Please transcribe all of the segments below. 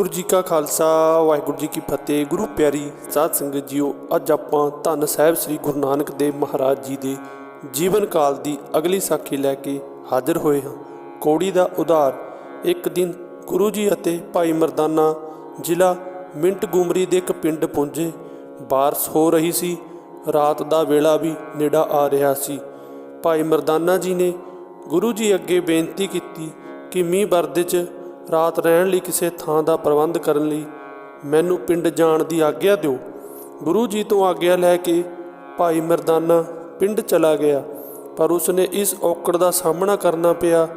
ਵਾਹਿਗੁਰੂ ਜੀ ਕਾ ਖਾਲਸਾ, ਵਾਹਿਗੁਰੂ ਜੀ ਕੀ ਫਤਿਹ। ਗੁਰੂ ਪਿਆਰੀ ਸਾਧ ਸੰਗਤ ਜੀਓ, ਅੱਜ ਆਪਾਂ ਧੰਨ ਸਾਹਿਬ ਸ੍ਰੀ ਗੁਰੂ ਨਾਨਕ ਦੇਵ ਮਹਾਰਾਜ ਜੀ ਦੇ ਜੀਵਨ ਕਾਲ ਦੀ ਅਗਲੀ ਸਾਖੀ ਲੈ ਕੇ ਹਾਜ਼ਰ ਹੋਏ ਹਾਂ। ਕੋੜੀ ਦਾ ਉਧਾਰ, ਇੱਕ ਦਿਨ ਗੁਰੂ ਜੀ ਅਤੇ ਭਾਈ ਮਰਦਾਨਾ ਜ਼ਿਲ੍ਹਾ ਮਿੰਟ ਗੁਮਰੀ ਦੇ ਇੱਕ ਪਿੰਡ ਪਹੁੰਚੇ। ਬਾਰਸ਼ ਹੋ ਰਹੀ ਸੀ, ਰਾਤ ਦਾ ਵੇਲਾ ਵੀ ਨੇੜਾ ਆ ਰਿਹਾ ਸੀ। ਭਾਈ ਮਰਦਾਨਾ ਜੀ ਨੇ ਗੁਰੂ ਜੀ ਅੱਗੇ ਬੇਨਤੀ ਕੀਤੀ ਕਿ ਮੀਂਹ ਵਰਦੇ 'ਚ ਰਾਤ ਰਹਿਣ ਲਈ ਕਿਸੇ ਥਾਂ ਦਾ ਪ੍ਰਬੰਧ ਕਰਨ ਲਈ ਮੈਨੂੰ ਪਿੰਡ ਜਾਣ ਦੀ ਆਗਿਆ ਦਿਓ। ਗੁਰੂ ਜੀ ਤੋਂ ਆਗਿਆ ਲੈ ਕੇ ਭਾਈ ਮਰਦਾਨਾ ਪਿੰਡ ਚਲਾ ਗਿਆ। ਪਰ ਉਸਨੇ ਇਸ ਔਕੜ ਦਾ ਸਾਹਮਣਾ ਕਰਨਾ ਪਿਆ।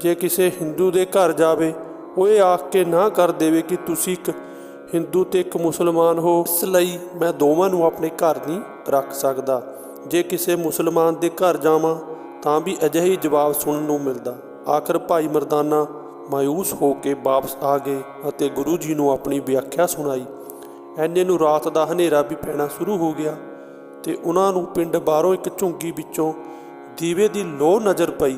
ਜੇ ਕਿਸੇ ਹਿੰਦੂ ਦੇ ਘਰ ਜਾਵੇ, ਉਹ ਇਹ ਆਖ ਕੇ ਨਾ ਕਰ ਦੇਵੇ ਕਿ ਤੁਸੀਂ ਇੱਕ ਹਿੰਦੂ ਤੇ ਇੱਕ ਮੁਸਲਮਾਨ ਹੋ। ਇਸ ਲਈ ਮੈਂ ਦੋਵਾਂ ਨੂੰ ਆਪਣੇ ਘਰ ਨਹੀਂ ਰੱਖ ਸਕਦਾ। ਜੇ ਕਿਸੇ ਮੁਸਲਮਾਨ ਦੇ ਘਰ ਜਾਵਾਂ, ਤਾਂ ਵੀ ਅਜਿਹੀ ਜਵਾਬ ਸੁਣਨ ਨੂੰ ਮਿਲਦਾ। ਆਖਰ ਭਾਈ ਮਰਦਾਨਾ ਮਾਇੂਸ ਹੋ ਕੇ ਵਾਪਸ ਆ ਗਏ ਅਤੇ ਗੁਰੂ ਜੀ ਨੂੰ ਆਪਣੀ ਵਿਆਖਿਆ ਸੁਣਾਈ। ਐਨੇ ਨੂੰ ਰਾਤ ਦਾ ਹਨੇਰਾ ਵੀ ਪੈਣਾ ਸ਼ੁਰੂ ਹੋ ਗਿਆ ਤੇ ਉਹਨਾਂ ਨੂੰ ਪਿੰਡ ਬਾਹਰੋਂ ਇੱਕ ਝੁੰਗੀ ਵਿੱਚੋਂ ਦੀਵੇ ਦੀ ਲੋ ਨਜ਼ਰ ਪਈ।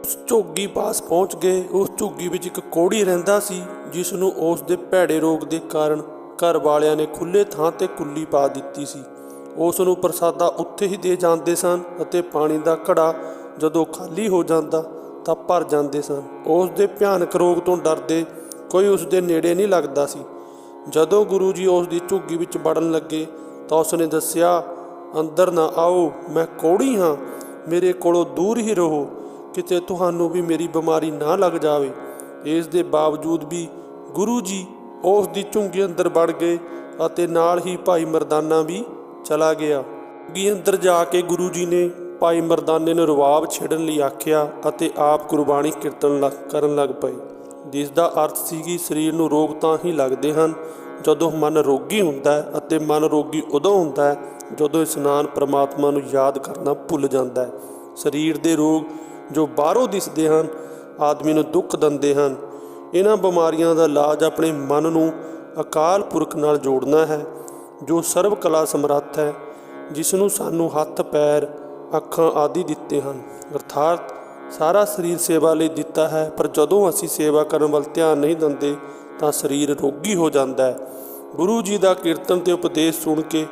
ਉਸ ਝੁੱਗੀ ਪਾਸ ਪਹੁੰਚ ਗਏ। ਉਸ ਝੁੱਗੀ ਵਿੱਚ ਇੱਕ ਕੋੜੀ ਰਹਿੰਦਾ ਸੀ, ਜਿਸ ਨੂੰ ਉਸ ਦੇ ਭੈੜੇ ਰੋਗ ਦੇ ਕਾਰਨ ਘਰ ਵਾਲਿਆਂ ਨੇ ਖੁੱਲੇ ਥਾਂ ਤੇ ਕੁੱਲੀ ਪਾ ਦਿੱਤੀ ਸੀ। ਉਸ ਨੂੰ ਪ੍ਰਸਾਦਾ ਉੱਥੇ ਹੀ ਦੇ ਜਾਂਦੇ ਸਨ ਅਤੇ ਪਾਣੀ ਦਾ ਘੜਾ ਜਦੋਂ ਖਾਲੀ ਹੋ ਜਾਂਦਾ ਤਾਂ ਭਰ ਜਾਂਦੇ ਸਨ। ਉਸ ਦੇ ਭਿਆਨਕ ਰੋਗ ਤੋਂ ਡਰਦੇ ਕੋਈ ਉਸ ਦੇ ਨੇੜੇ ਨਹੀਂ ਲੱਗਦਾ ਸੀ। ਜਦੋਂ ਗੁਰੂ ਜੀ ਉਸ ਦੀ ਝੁੱਗੀ ਵਿੱਚ ਵੜਨ ਲੱਗੇ ਤਾਂ ਉਸ ਨੇ ਦੱਸਿਆ, ਅੰਦਰ ਨਾ ਆਓ, ਮੈਂ ਕੋੜੀ ਹਾਂ। ਮੇਰੇ ਕੋਲੋਂ ਦੂਰ ਹੀ ਰਹੋ। ਕਿਤੇ ਤੁਹਾਨੂੰ ਵੀ ਮੇਰੀ ਬਿਮਾਰੀ ਨਾ ਲੱਗ ਜਾਵੇ। ਇਸ ਦੇ ਬਾਵਜੂਦ ਵੀ ਗੁਰੂ ਜੀ ਉਸ ਦੀ ਝੁੰਗੀ ਅੰਦਰ ਵੜ ਗਏ ਅਤੇ ਨਾਲ ਹੀ ਭਾਈ ਮਰਦਾਨਾ ਵੀ ਚਲਾ ਗਿਆ। ਗੀ ਅੰਦਰ ਜਾ ਕੇ ਗੁਰੂ ਜੀ ਨੇ ਭਾਈ ਮਰਦਾਨੇ ਨੂੰ ਰਵਾਬ ਛੇੜਨ ਲਈ ਆਖਿਆ ਅਤੇ ਆਪ ਗੁਰਬਾਣੀ ਕੀਰਤਨ ਲੱਗ ਕਰਨ ਲੱਗ ਪਏ। ਜਿਸ ਦਾ ਅਰਥ ਸੀ ਕਿ ਸਰੀਰ ਨੂੰ ਰੋਗ ਤਾਂ ਹੀ ਲੱਗਦੇ ਹਨ ਜਦੋਂ ਮਨ ਰੋਗੀ ਹੁੰਦਾ ਹੈ ਅਤੇ ਮਨ ਰੋਗੀ ਉਦੋਂ ਹੁੰਦਾ ਹੈ ਜਦੋਂ ਇਸਨਾਨ ਪ੍ਰਮਾਤਮਾ ਨੂੰ ਯਾਦ ਕਰਨਾ ਭੁੱਲ ਜਾਂਦਾ ਹੈ। ਸਰੀਰ ਦੇ ਰੋਗ ਜੋ ਬਾਹਰੋਂ ਦਿਸਦੇ ਹਨ, ਆਦਮੀ ਨੂੰ ਦੁੱਖ ਦਿੰਦੇ ਹਨ। ਇਹਨਾਂ ਬਿਮਾਰੀਆਂ ਦਾ ਇਲਾਜ ਆਪਣੇ ਮਨ ਨੂੰ ਅਕਾਲ ਪੁਰਖ ਨਾਲ ਜੋੜਨਾ ਹੈ, ਜੋ ਸਰਵ ਕਲਾ ਸਮਰੱਥ ਹੈ ਜਿਸ ਨੂੰ ਸਾਨੂੰ ਹੱਥ, ਪੈਰ ਅੱਖਾਂ ਆਦਿ ਦਿੱਤੇ ਹਨ। ਅਰਥਾਤ ਸਾਰਾ ਸਰੀਰ ਸੇਵਾ ਲਈ ਦਿੱਤਾ ਹੈ, ਪਰ ਜਦੋਂ ਅਸੀਂ ਸੇਵਾ ਕਰਨ ਵੱਲ ਧਿਆਨ ਨਹੀਂ ਦਿੰਦੇ, ਤਾਂ ਸਰੀਰ ਰੋਗੀ ਹੋ ਜਾਂਦਾ ਹੈ। ਗੁਰੂ ਜੀ ਦਾ ਕੀਰਤਨ ਤੇ ਉਪਦੇਸ਼ ਸੁਣ ਕੇ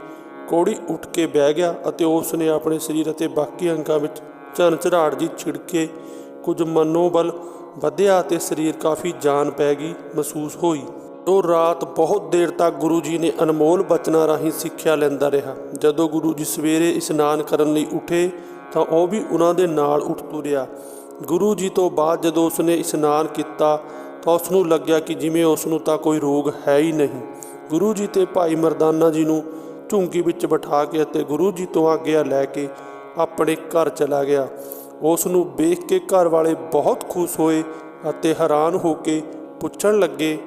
ਕੋੜੀ ਉੱਠ ਕੇ ਬਹਿ ਗਿਆ ਅਤੇ ਉਸ ਨੇ ਆਪਣੇ ਸਰੀਰ ਅਤੇ ਬਾਕੀ ਅੰਗਾਂ ਵਿੱਚ ਝਨ ਝਰਾੜ ਜੀ ਛਿੜਕੇ ਕੁਝ ਮਨੋਬਲ ਵਧਿਆ ਤੇ ਸਰੀਰ ਕਾਫੀ ਜਾਨ ਪੈ ਗਈ, ਮਹਿਸੂਸ ਹੋਈ। ਉਹ ਰਾਤ ਬਹੁਤ ਦੇਰ ਤੱਕ ਗੁਰੂ ਜੀ ਨੇ ਅਨਮੋਲ ਬਚਨਾਂ ਰਾਹੀਂ ਸਿੱਖਿਆ ਲੈਂਦਾ ਰਿਹਾ। ਜਦੋਂ ਗੁਰੂ ਜੀ ਸਵੇਰੇ ਇਸ਼ਨਾਨ ਕਰਨ ਲਈ ਉੱਠੇ, ਤਾਂ ਉਹ ਵੀ ਉਹਨਾਂ ਦੇ ਨਾਲ ਉੱਠ ਤੁਰਿਆ। ਗੁਰੂ ਜੀ ਤੋਂ ਬਾਅਦ ਜਦੋਂ ਉਸਨੇ ਇਸ਼ਨਾਨ ਕੀਤਾ, ਤਾਂ ਉਸ ਨੂੰ ਲੱਗਿਆ ਕਿ ਜਿਵੇਂ ਉਸ ਨੂੰ ਤਾਂ ਕੋਈ ਰੋਗ ਹੈ ਹੀ ਨਹੀਂ। ਗੁਰੂ ਜੀ ਤੇ ਭਾਈ ਮਰਦਾਨਾ ਜੀ ਨੂੰ ਝੁੰਗੀ ਵਿੱਚ ਬਿਠਾ ਕੇ ਅਤੇ ਗੁਰੂ ਜੀ ਤੋਂ ਆਗਿਆ ਲੈ ਕੇ ਆਪਣੇ ਘਰ ਚਲਾ ਗਿਆ। ਉਸ ਨੂੰ ਵੇਖ ਕੇ ਘਰ ਵਾਲੇ ਬਹੁਤ ਖੁਸ਼ ਹੋਏ ਅਤੇ ਹੈਰਾਨ ਹੋ ਕੇ ਪੁੱਛਣ ਲੱਗੇ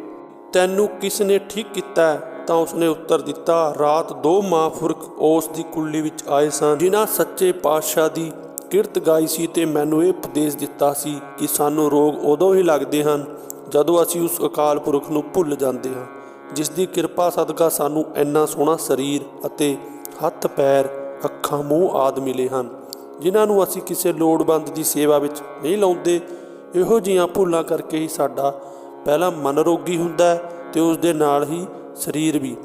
ਤੈਨੂੰ ਕਿਸ ਨੇ ਠੀਕ ਕੀਤਾ ਤਾਂ ਉਸਨੇ ਉੱਤਰ ਦਿੱਤਾ, ਰਾਤ ਦੋ ਮਹਾਂਪੁਰਖ ਉਸ ਦੀ ਕੁੱਲੀ ਵਿੱਚ ਆਏ ਸਨ, ਜਿਨ੍ਹਾਂ ਸੱਚੇ ਪਾਤਸ਼ਾਹ ਦੀ ਕਿਰਤ ਗਾਈ ਸੀ ਤੇ ਮੈਨੂੰ ਇਹ ਉਪਦੇਸ਼ ਦਿੱਤਾ ਸੀ ਕਿ ਸਾਨੂੰ ਰੋਗ ਉਦੋਂ ਹੀ ਲੱਗਦੇ ਹਨ ਜਦੋਂ ਅਸੀਂ ਉਸ ਅਕਾਲ ਪੁਰਖ ਨੂੰ ਭੁੱਲ ਜਾਂਦੇ ਹਾਂ, ਜਿਸ ਦੀ ਕਿਰਪਾ ਸਦਕਾ ਸਾਨੂੰ ਇੰਨਾ ਸੋਹਣਾ ਸਰੀਰ ਅਤੇ ਹੱਥ, ਪੈਰ, ਅੱਖਾਂ, ਮੂੰਹ ਆਦ ਮਿਲੇ ਹਨ, ਜਿਨ੍ਹਾਂ ਨੂੰ ਅਸੀਂ ਕਿਸੇ ਲੋੜਵੰਦ ਦੀ ਸੇਵਾ ਵਿੱਚ ਨਹੀਂ ਲਾਉਂਦੇ। ਇਹੋ ਜੀਆਂ ਭੁੱਲਾਂ ਕਰਕੇ ਹੀ ਸਾਡਾ ਪਹਿਲਾਂ ਮਨ ਰੋਗੀ ਹੁੰਦਾ ਹੈ ਤੇ ਉਸ ਦੇ ਨਾਲ ਹੀ ਸਰੀਰ ਵੀ।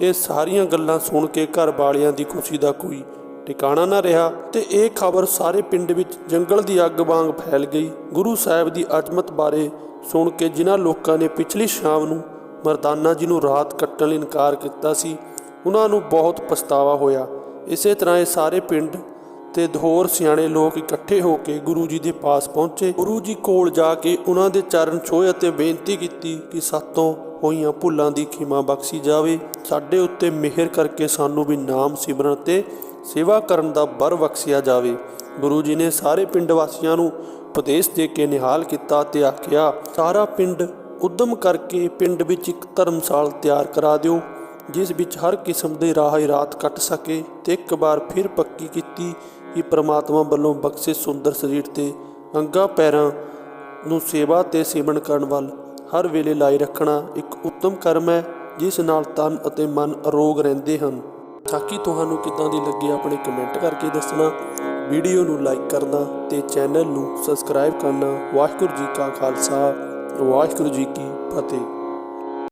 ਇਹ ਸਾਰੀਆਂ ਗੱਲਾਂ ਸੁਣ ਕੇ ਘਰ ਵਾਲਿਆਂ ਦੀ ਖੁਸ਼ੀ ਦਾ ਕੋਈ ਟਿਕਾਣਾ ਨਾ ਰਿਹਾ ਤੇ ਇਹ ਖਬਰ ਸਾਰੇ ਪਿੰਡ ਵਿੱਚ ਜੰਗਲ ਦੀ ਅੱਗ ਵਾਂਗ ਫੈਲ ਗਈ। ਗੁਰੂ ਸਾਹਿਬ ਦੀ ਅਜ਼ਮਤ ਬਾਰੇ ਸੁਣ ਕੇ ਜਿਨ੍ਹਾਂ ਲੋਕਾਂ ਨੇ ਪਿਛਲੀ ਸ਼ਾਮ ਨੂੰ ਮਰਦਾਨਾ ਜੀ ਨੂੰ ਰਾਤ ਕੱਟਣ ਲਈ ਇਨਕਾਰ ਕੀਤਾ ਸੀ ਉਹਨਾਂ ਨੂੰ ਬਹੁਤ ਪਛਤਾਵਾ ਹੋਇਆ। ਇਸੇ ਤਰ੍ਹਾਂ ਇਹ ਸਾਰੇ ਪਿੰਡ ਤੇ ਹੋਰ ਸਿਆਣੇ ਲੋਕ ਇਕੱਠੇ ਹੋ ਕੇ ਗੁਰੂ ਜੀ ਦੇ ਪਾਸ ਪਹੁੰਚੇ। ਗੁਰੂ ਜੀ ਕੋਲ ਜਾ ਕੇ ਉਹਨਾਂ ਦੇ ਚਰਨ ਛੋਏ ਅਤੇ ਬੇਨਤੀ ਕੀਤੀ ਕਿ ਸਾਤੋਂ ਹੋਈਆਂ ਭੁੱਲਾਂ ਦੀ ਖਿਮਾ ਬਖਸ਼ੀ ਜਾਵੇ। ਸਾਡੇ ਉੱਤੇ ਮਿਹਰ ਕਰਕੇ ਸਾਨੂੰ ਵੀ ਨਾਮ ਸਿਮਰਨ ਤੇ ਸੇਵਾ ਕਰਨ ਦਾ ਬਰ ਬਖਸ਼ਿਆ ਜਾਵੇ। ਗੁਰੂ ਜੀ ਨੇ ਸਾਰੇ ਪਿੰਡ ਵਾਸੀਆਂ ਨੂੰ ਉਪਦੇਸ਼ ਦੇ ਕੇ ਨਿਹਾਲ ਕੀਤਾ ਤੇ ਆਖਿਆ, ਸਾਰਾ ਪਿੰਡ ਉਦਮ ਕਰਕੇ ਪਿੰਡ ਵਿੱਚ ਇੱਕ ਧਰਮਸਾਲ ਤਿਆਰ ਕਰਾ ਦਿਓ, ਜਿਸ ਵਿੱਚ ਹਰ ਕਿਸਮ ਦੇ ਰਾਹ ਰਾਤ ਕੱਟ ਸਕੇ ਤੇ ਇੱਕ ਵਾਰ ਫਿਰ ਪੱਕੀ ਕੀਤੀ ਕਿ ਪ੍ਰਮਾਤਮਾ ਵੱਲੋਂ ਬਖਸ਼ੇ ਸੁੰਦਰ ਸਰੀਰ ਤੇ ਅੰਗਾ ਪੈਰਾਂ ਨੂੰ ਸੇਵਾ ਤੇ ਸੇਵਨ ਕਰਨ ਵੱਲ ਹਰ ਵੇਲੇ ਲਾਈ ਰੱਖਣਾ ਇੱਕ ਉੱਤਮ ਕਰਮ ਹੈ, ਜਿਸ ਨਾਲ ਤਨ ਅਤੇ ਮਨ ਅਰੋਗ ਰਹਿੰਦੇ ਹਨ। ਸਾਕੀ ਤੁਹਾਨੂੰ ਕਿੱਦਾਂ ਦੀ ਲੱਗੀ ਆਪਣੇ ਕਮੈਂਟ ਕਰਕੇ ਦੱਸਣਾ। ਵੀਡੀਓ ਨੂੰ ਲਾਈਕ ਕਰਨਾ ਤੇ ਚੈਨਲ ਨੂੰ ਸਬਸਕ੍ਰਾਈਬ ਕਰਨਾ। ਵਾਹਿਗੁਰੂ ਜੀ ਕਾ ਖਾਲਸਾ, ਵਾਹਿਗੁਰੂ ਜੀ ਕੀ ਫਤਿਹ।